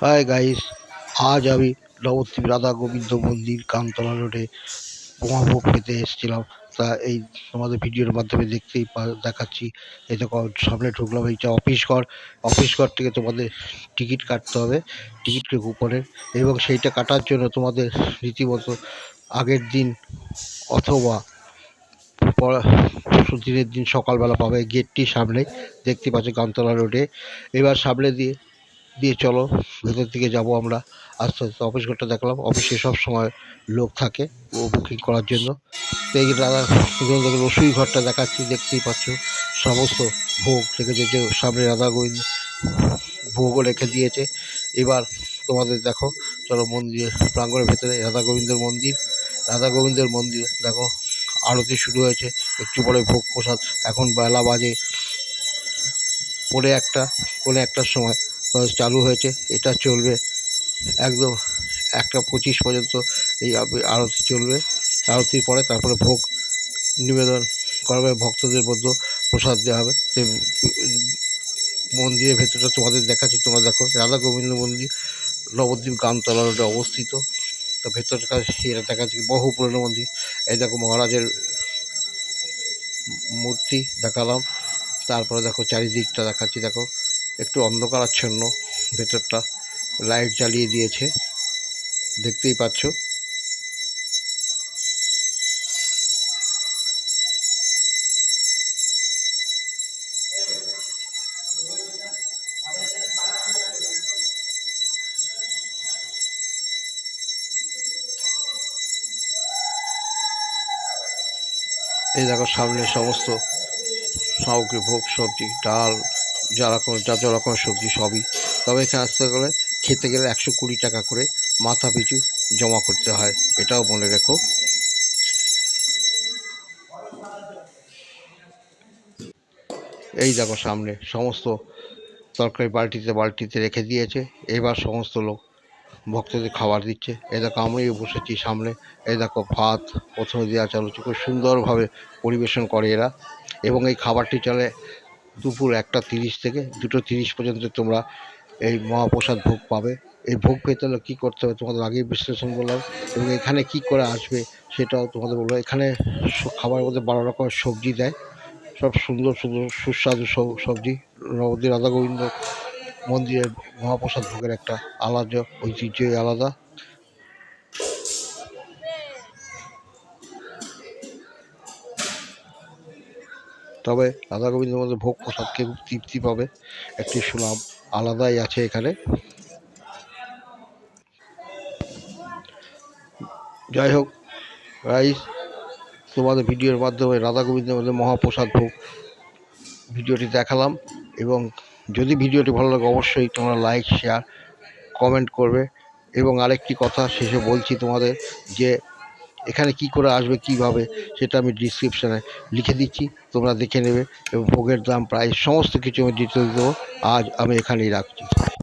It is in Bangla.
হাই গাইস আজ আমি নবদ্বীপ রাধা গোবিন্দ মন্দির কামতলা রোডে মহাভোগ পেতে এসেছিলাম। তা এই তোমাদের ভিডিওর মাধ্যমে দেখতেই দেখাচ্ছি। এই দেখো, সামনে ঢুকলাম এইটা অফিস ঘর। অফিস ঘর থেকে তোমাদের টিকিট কাটতে হবে টিকিট কুপনের এবং সেইটা কাটার জন্য তোমাদের রীতিমতো আগের দিন অথবা দিনের দিন সকালবেলা পাবে গেটটি সামনে। দেখতে পাচ্ছ কামতলা রোডে এবার সামনে দিয়ে দিয়ে চলো, ভেতর দিকে যাব আমরা। আস্তে আস্তে অফিস ঘরটা দেখলাম। অফিসে সব সময় লোক থাকে, ও বুকিং করার জন্য। তো এই দাদা রসুই ঘরটা দেখাচ্ছি, দেখতেই পাচ্ছ। সমস্ত ভোগ রেখেছে, যে সামনে রাধা গোবিন্দ ভোগও রেখে দিয়েছে। এবার তোমাদের দেখো, চলো মন্দিরের প্রাঙ্গণের ভেতরে রাধা গোবিন্দের মন্দির। রাধা গোবিন্দের মন্দির, দেখো, আরতি শুরু হয়েছে। একটু পরে ভোগ প্রসাদ। এখন বেলা বাজে পরে একটা, পৌনে একটার সময়। তো চালু হয়েছে, এটা চলবে একদম একটা পঁচিশ পর্যন্ত এই আরতি চলবে। আরতির পরে তারপরে ভোগ নিবেদন করা হবে, ভক্তদের মধ্যে প্রসাদ দেওয়া হবে। উম মন্দিরের ভেতরটা তোমাদের দেখাচ্ছি, তোমরা দেখো। রাধা গোবিন্দ মন্দির, নবদ্বীপ গামতলা রোডে অবস্থিত। তো ভেতরটা এটা দেখাচ্ছি, বহু পুরনো মন্দির। এই দেখো মহারাজের মূর্তি দেখালাম। তারপরে দেখো চারিদিকটা দেখাচ্ছি, দেখো। একটু অন্ধকারাচ্ছন্ন, ভেতরটা লাইট জ্বালিয়ে দিয়েছে। দেখতেই পাচ্ছ। এই দেখো সামনে সমস্ত সামগ্রী ভোগ, সবজি, ডাল যা রকম রকম সবজি সবই। তবে এখানে আসতে গেলে খেতে গেলে একশো কুড়ি টাকা করে মাথা পিছু জমা করতে হয়, এটাও মনে রেখো। এই দেখো সামনে সমস্ত তরকারি বালতিতে বালতিতে রেখে দিয়েছে, এবার সমস্ত লোক ভক্তদের খাবার দিচ্ছে। এ দেখো আমিও বসেছি সামনে, এ দেখো ভাত, প্রথমে দেওয়া চালু খুব সুন্দরভাবে পরিবেশন করে এরা। এবং এই খাবারটি চলে দুপুর একটা তিরিশ থেকে দুটো তিরিশ পর্যন্ত তোমরা এই মহাপ্রসাদ ভোগ পাবে। এই ভোগ পেতে হলে কী করতে হবে তোমাদের আগেই বিশ্লেষণ বললাম এবং এখানে কি করে আসবে সেটাও তোমাদের বলব। এখানে খাবারের মধ্যে বারো রকমের সবজি দেয়। সব সুন্দর সুন্দর, সুস্বাদু সব সবজি। নবদ্বীপ রাধা গোবিন্দ মন্দিরের মহাপ্রসাদ ভোগের একটা আলাদা ঐতিহ্যই আলাদা। তবে রাধা গোবিন্দের মধ্যে ভোগ প্রসাদ কেউ তৃপ্তি পাবে। একটি সুনাম আলাদাই আছে এখানে। যাই হোক গাইস তোমাদের ভিডিওর মাধ্যমে রাধা গোবিন্দের মধ্যে মহাপ্রসাদ ভোগ ভিডিওটি দেখালাম এবং যদি ভিডিওটি ভালো লাগে অবশ্যই তোমরা লাইক শেয়ার কমেন্ট করবে। এবং আরেকটি কথা শেষে বলছি তোমাদের যে এখানে কি করে আসবে, কীভাবে, সেটা আমি ডিসক্রিপশানে লিখে দিচ্ছি, তোমরা দেখে নেবে এবং ভোগের দাম, প্রায় সমস্ত কিছু আমি ডিটেলস দেবো। আজ আমি এখানেই রাখছি।